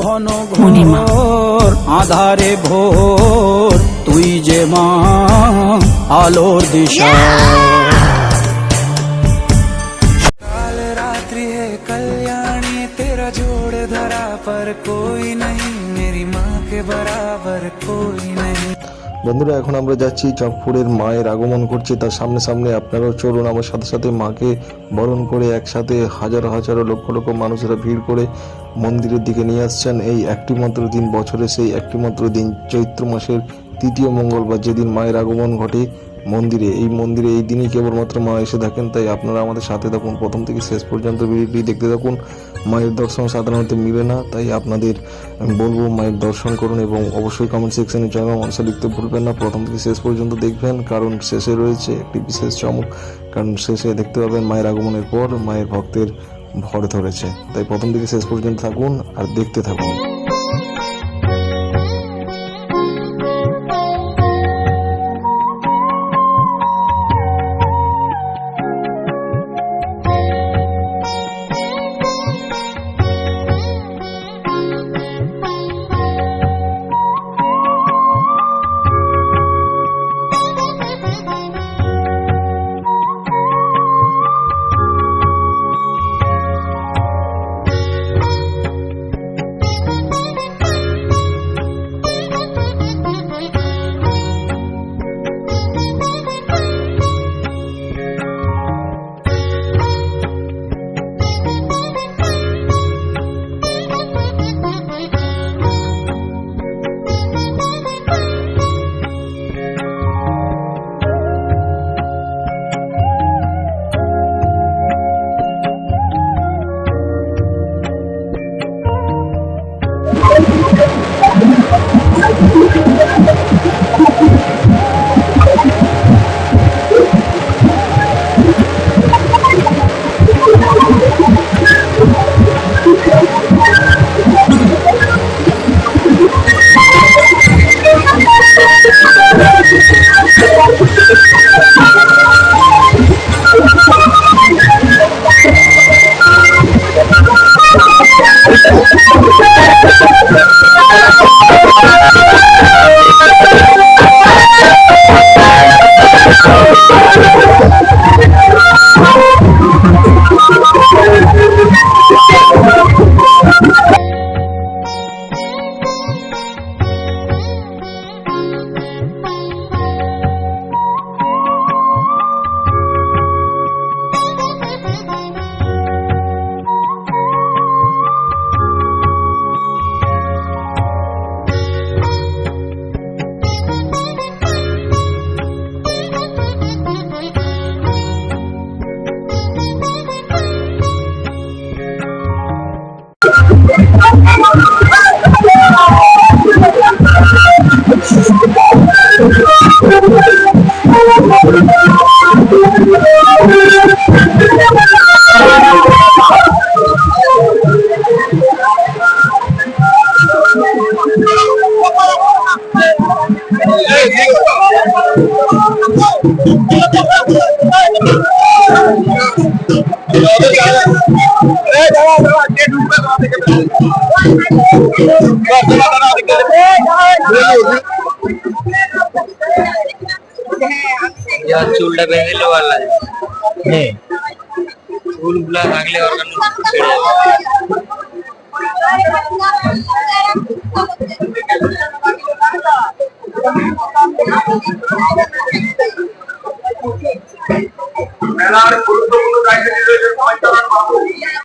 ঘন ঘন আধারে ভোর তুই যে মা আলোর দিশা। কাল রাত্রি হে কল্যাণী তেরা জোড় ধরা পর কোই মেরি মা কে বরাবর কোই বন্ধুরা এখন আমরা যাচ্ছি চাঁদপুরের মায়ের আগমন করছে। তার সামনে সামনে আপনারাও চলুন আমার সাথে সাথে মাকে বরণ করে একসাথে হাজার হাজারো লক্ষ লক্ষ মানুষেরা ভিড় করে মন্দিরের দিকে নিয়ে আসছেন। এই একটি মাত্র দিন বছরে সেই একটি মাত্র দিন, চৈত্র মাসের তৃতীয় মঙ্গলবার যেদিন মায়ের আগমন ঘটে মন্দিরে। এই মন্দিরে এই দিনই কেবলমাত্র মা এসে থাকেন, তাই আপনারা আমাদের সাথে থাকুন। প্রথম থেকে শেষ পর্যন্ত ভিডিওটি দেখতে থাকুন। মায়ের দর্শন সাধারণত মিলে না, তাই আপনাদের আমি বলব মায়ের দর্শন করুন এবং অবশ্যই কমেন্ট সেকশনে জয় মা মনসা লিখতে ভুলবেন না। প্রথম থেকে শেষ পর্যন্ত দেখবেন, কারণ শেষে রয়েছে একটি বিশেষ চমক। কারণ শেষে দেখতে পাবেন মায়ের আগমনের পর মায়ের ভক্তের ভর ধরেছে। তাই প্রথম দিকে শেষ পর্যন্ত থাকুন আর দেখতে থাকুন। যার চুলটা বেঁধে দিলে ভালো লাগে। হ্যাঁ। চুলগুলা থাকলে অর্গান ছেড়ে যাবে